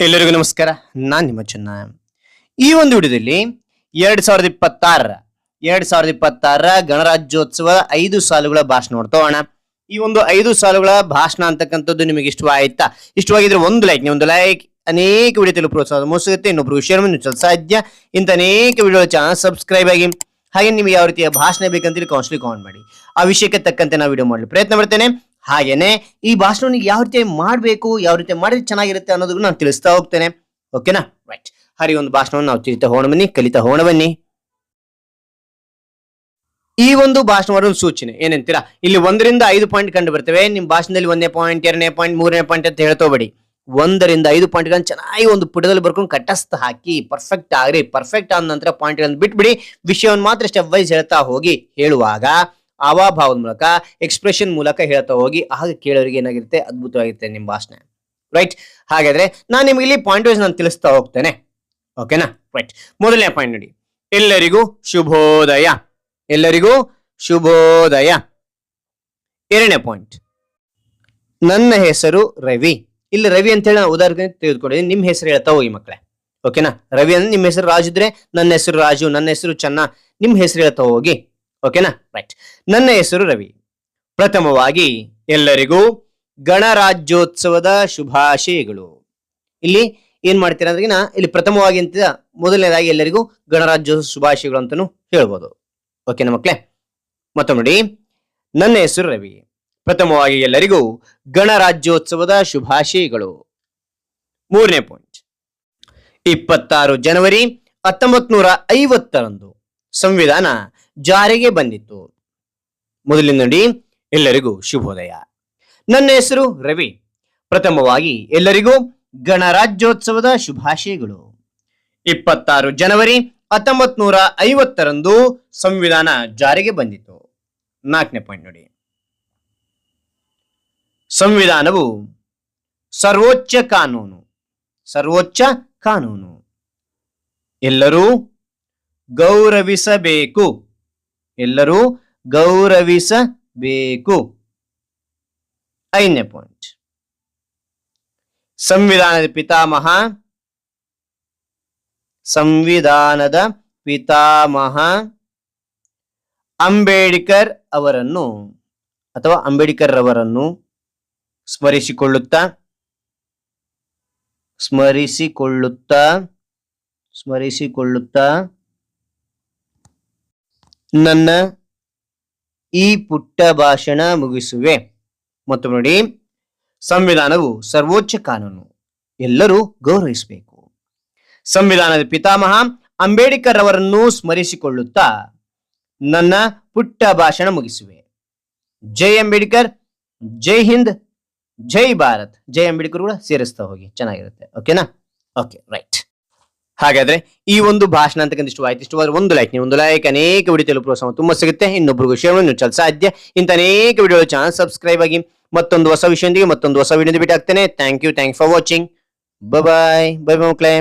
ಎಲ್ಲರಿಗೂ ನಮಸ್ಕಾರ. ನಾನ್ ನಿಮ್ಮ ಚೆನ್ನ. ಈ ಒಂದು ವಿಡಿಯೋದಲ್ಲಿ ಎರಡ್ ಸಾವಿರದ ಇಪ್ಪತ್ತಾರರ, ಎರಡ್ ಸಾವಿರದ ಇಪ್ಪತ್ತಾರರ ಗಣರಾಜ್ಯೋತ್ಸವ ಐದು ಸಾಲುಗಳ ಭಾಷಣ ನೋಡ್ತೋಣ ಈ ಒಂದು ಐದು ಸಾಲುಗಳ ಭಾಷಣ ಅಂತಕ್ಕಂಥದ್ದು ನಿಮಗೆ ಇಷ್ಟವಾಯ್ತಾ ಇಷ್ಟವಾಗಿದ್ರೆ ಒಂದು ಲೈಕ್ ಒಂದು ಲೈಕ್ ಅನೇಕ ವಿಡಿಯೋ ಪ್ರೋತ್ಸಾಹ ಮುಸುಗುತ್ತೆ ಇನ್ನೊಬ್ರು ವಿಷಯವನ್ನು ಸಾಧ್ಯ. ಇಂಥ ಅನೇಕ ವಿಡಿಯೋ ಚಾನಲ್ ಸಬ್ಸ್ಕ್ರೈಬ್ ಆಗಿ, ಹಾಗೆ ನಿಮಗೆ ಯಾವ ರೀತಿಯ ಭಾಷಣ ಬೇಕಂತೇಳಿ ಕೌನ್ಸಿಲಿಂಗ್ ಕಾಮೆಂಟ್ ಮಾಡಿ. ಆ ವಿಷಯಕ್ಕೆ ತಕ್ಕಂತೆ ನಾವು ವಿಡಿಯೋ ಮಾಡಲು ಪ್ರಯತ್ನ ಮಾಡ್ತೇನೆ. ಹಾಗೇನೆ ಈ ಭಾಷಣವನ್ನು ಯಾವ ರೀತಿ ಮಾಡಬೇಕು, ಯಾವ ರೀತಿ ಮಾಡಿದ್ರೆ ಚೆನ್ನಾಗಿರುತ್ತೆ ಅನ್ನೋದನ್ನು ನಾನು ತಿಳಿಸ್ತಾ ಹೋಗ್ತೇನೆ. ಓಕೆನಾ ರೈಟ್ ಹರಿ ಒಂದು ಭಾಷಣವನ್ನು ನಾವು ತಿಳಿತಾ ಹೋಣ ಬನ್ನಿ, ಕಲಿತಾ ಹೋಣ ಬನ್ನಿ. ಈ ಒಂದು ಭಾಷಣ ಮಾಡೋ ಸೂಚನೆ, ಏನಂತೀರಾ? ಇಲ್ಲಿ ಒಂದರಿಂದ ಐದು ಪಾಯಿಂಟ್ ಕಂಡು ಬರ್ತವೆ ನಿಮ್ಮ ಭಾಷಣದಲ್ಲಿ ಒಂದೇ ಪಾಯಿಂಟ್ ಎರಡನೇ ಪಾಯಿಂಟ್ ಮೂರನೇ ಪಾಯಿಂಟ್ ಅಂತ ಹೇಳ್ತೋಬೇಡಿ ಒಂದರಿಂದ ಐದು ಪಾಯಿಂಟ್ಗಳನ್ನ ಚೆನ್ನಾಗಿ ಒಂದು ಪುಟದಲ್ಲಿ ಬರ್ಕೊಂಡು ಕಟ್ಟಸ್ತ ಹಾಕಿ ಪರ್ಫೆಕ್ಟ್ ಆಗ್ರಿ ಪರ್ಫೆಕ್ಟ್ ಆದ ನಂತರ ಪಾಯಿಂಟ್ಗಳನ್ನು ಬಿಟ್ಬಿಡಿ. ವಿಷಯವನ್ನು ಮಾತ್ರ ಸ್ಟೆಪ್ ವೈಸ್ ಹೇಳ್ತಾ ಹೋಗಿ, ಹೇಳುವಾಗ ಅವಾಭಾವದ ಮೂಲಕ ಎಕ್ಸ್ಪ್ರೆಷನ್ ಮೂಲಕ ಹೇಳ್ತಾ ಹೋಗಿ, ಆಗ ಕೇಳೋರಿಗೆ ಏನಾಗಿರುತ್ತೆ? ಅದ್ಭುತವಾಗಿರುತ್ತೆ ನಿಮ್ಮ ಭಾಷಣ. ರೈಟ್ ಹಾಗಾದ್ರೆ ನಾನು ನಿಮ್ಗೆ ಇಲ್ಲಿ ಪಾಯಿಂಟ್ ವೈಸ್ ನಾನು ತಿಳಿಸ್ತಾ ಹೋಗ್ತೇನೆ. ಓಕೆನಾ ರೈಟ್ ಮೊದಲನೇ ಪಾಯಿಂಟ್ ನೋಡಿ. ಎಲ್ಲರಿಗೂ ಶುಭೋದಯ. ಎಲ್ಲರಿಗೂ ಶುಭೋದಯ. ಎರಡನೇ ಪಾಯಿಂಟ್ ನನ್ನ ಹೆಸರು ರವಿ. ಇಲ್ಲಿ ರವಿ ಅಂತ ಹೇಳಿ ನಾನು ಉದಾಹರಣೆ ತೆಗೆದುಕೊಂಡಿದ್ದೀನಿ. ನಿಮ್ಮ ಹೆಸರು ಹೇಳ್ತಾ ಹೋಗಿ ಮಕ್ಕಳೇ. ಓಕೆನಾ ರವಿ ಅಂದ್ರೆ ನಿಮ್ಮ ಹೆಸರು ರಾಜು ಇದ್ರೆ ನನ್ನ ಹೆಸರು ರಾಜು, ನನ್ನ ಹೆಸರು ಚೆನ್ನ. ನಿಮ್ಮ ಹೆಸರು ಹೇಳ್ತಾ ಹೋಗಿ. ಓಕೆನಾ ರೈಟ್ ನನ್ನ ಹೆಸರು ರವಿ. ಪ್ರಥಮವಾಗಿ ಎಲ್ಲರಿಗೂ ಗಣರಾಜ್ಯೋತ್ಸವದ ಶುಭಾಶಯಗಳು. ಇಲ್ಲಿ ಏನ್ ಮಾಡ್ತೀರಾ ಅಂದ್ರೆ ಇಲ್ಲಿ ಪ್ರಥಮವಾಗಿ ಅಂತ ಮೊದಲನೇದಾಗಿ ಎಲ್ಲರಿಗೂ ಗಣರಾಜ್ಯೋತ್ಸವ ಶುಭಾಶಯಗಳು ಅಂತಾನು ಹೇಳ್ಬೋದು. ಓಕೆನಾ ಮಕ್ಕಳೇ ಮತ್ತೊಮ್ಮೆ ನೋಡಿ. ನನ್ನ ಹೆಸರು ರವಿ. ಪ್ರಥಮವಾಗಿ ಎಲ್ಲರಿಗೂ ಗಣರಾಜ್ಯೋತ್ಸವದ ಶುಭಾಶಯಗಳು. ಮೂರನೇ ಪಾಯಿಂಟ್ ಇಪ್ಪತ್ತಾರು ಜನವರಿ ಹತ್ತೊಂಬತ್ ನೂರ ಐವತ್ತರಂದು ಸಂವಿಧಾನ ಜಾರಿಗೆ ಬಂದಿತ್ತು. ಮೊದಲಿನ ನೋಡಿ, ಎಲ್ಲರಿಗೂ ಶುಭೋದಯ. ನನ್ನ ಹೆಸರು ರವಿ. ಪ್ರಥಮವಾಗಿ ಎಲ್ಲರಿಗೂ ಗಣರಾಜ್ಯೋತ್ಸವದ ಶುಭಾಶಯಗಳು. ಇಪ್ಪತ್ತಾರು ಜನವರಿ ಹತ್ತೊಂಬತ್ ನೂರ ಐವತ್ತರಂದು ಸಂವಿಧಾನ ಜಾರಿಗೆ ಬಂದಿತ್ತು ನಾಲ್ಕನೇ ಪಾಯಿಂಟ್ ನೋಡಿ. ಸಂವಿಧಾನವು ಸರ್ವೋಚ್ಚ ಕಾನೂನು. ಸರ್ವೋಚ್ಚ ಕಾನೂನು. ಎಲ್ಲರೂ ಗೌರವಿಸಬೇಕು. ಎಲ್ಲರೂ ಗೌರವಿಸಬೇಕು. ಐದನೇ ಪಾಯಿಂಟ್ ಸಂವಿಧಾನದ ಪಿತಾಮಹ. ಸಂವಿಧಾನದ ಪಿತಾಮಹ ಅಂಬೇಡ್ಕರ್ ಅವರನ್ನು ಅಥವಾ ಅಂಬೇಡ್ಕರ್ ಅವರನ್ನು ಸ್ಮರಿಸಿಕೊಳ್ಳುತ್ತಾ? ಸ್ಮರಿಸಿಕೊಳ್ಳುತ್ತಾ? ಸ್ಮರಿಸಿಕೊಳ್ಳುತ್ತಾ? ನನ್ನ ಈ ಪುಟ್ಟ ಭಾಷಣ ಮುಗಿಸುವೆ. ಮತ್ತು ನೋಡಿ, ಸಂವಿಧಾನವು ಸರ್ವೋಚ್ಚ ಕಾನೂನು. ಎಲ್ಲರೂ ಗೌರವಿಸಬೇಕು. ಸಂವಿಧಾನದ ಪಿತಾಮಹ ಅಂಬೇಡ್ಕರ್ ಅವರನ್ನು ಸ್ಮರಿಸಿಕೊಳ್ಳುತ್ತಾ ನನ್ನ ಪುಟ್ಟ ಭಾಷಣ ಮುಗಿಸುವೆ. ಜೈ ಅಂಬೇಡ್ಕರ್, ಜೈ ಹಿಂದ್, ಜೈ ಭಾರತ್. ಜೈ ಅಂಬೇಡ್ಕರ್ ಕೂಡ ಸೇರಿಸ್ತಾ ಹೋಗಿ. ಚೆನ್ನಾಗಿರುತ್ತೆ. ಓಕೆನಾ ಓಕೆ ರೈಟ್ ಹಾಗಾದ್ರೆ ಈ ಒಂದು ಭಾಷಣ ಅಂತಕ್ಕಂಥ ಇಷ್ಟು ಆಯ್ತು ಇಷ್ಟವಾದ್ರೆ ಒಂದು ಲೈಕ್ ನೀವು ಒಂದು ಲೈಕ್ ಅನೇಕ ವಿಡಿಯೋ ತಲುಪುವ ಪ್ರೋತ್ಸಾಹ ತುಂಬಾ ಸಿಗುತ್ತೆ. ಇನ್ನೊಬ್ಬರಿಗೂ ಶೇರ್ ಮಾಡಿ ಚಲ ಸಾಧ್ಯ. ಇಂಥ ಅನೇಕ ವಿಡಿಯೋ ಚಾನಲ್ ಸಬ್ಸ್ಕ್ರೈಬ್ ಆಗಿ ಮತ್ತೊಂದು ಹೊಸ ವಿಷಯದೊಂದಿಗೆ ಮತ್ತೊಂದು ಹೊಸ ವಿಡಿಯೋ ಬಿಟ್ಟು ಹಾಕ್ತೇನೆ thank you thank for watching bye bye bye ಮಕ್ಕಳೇ.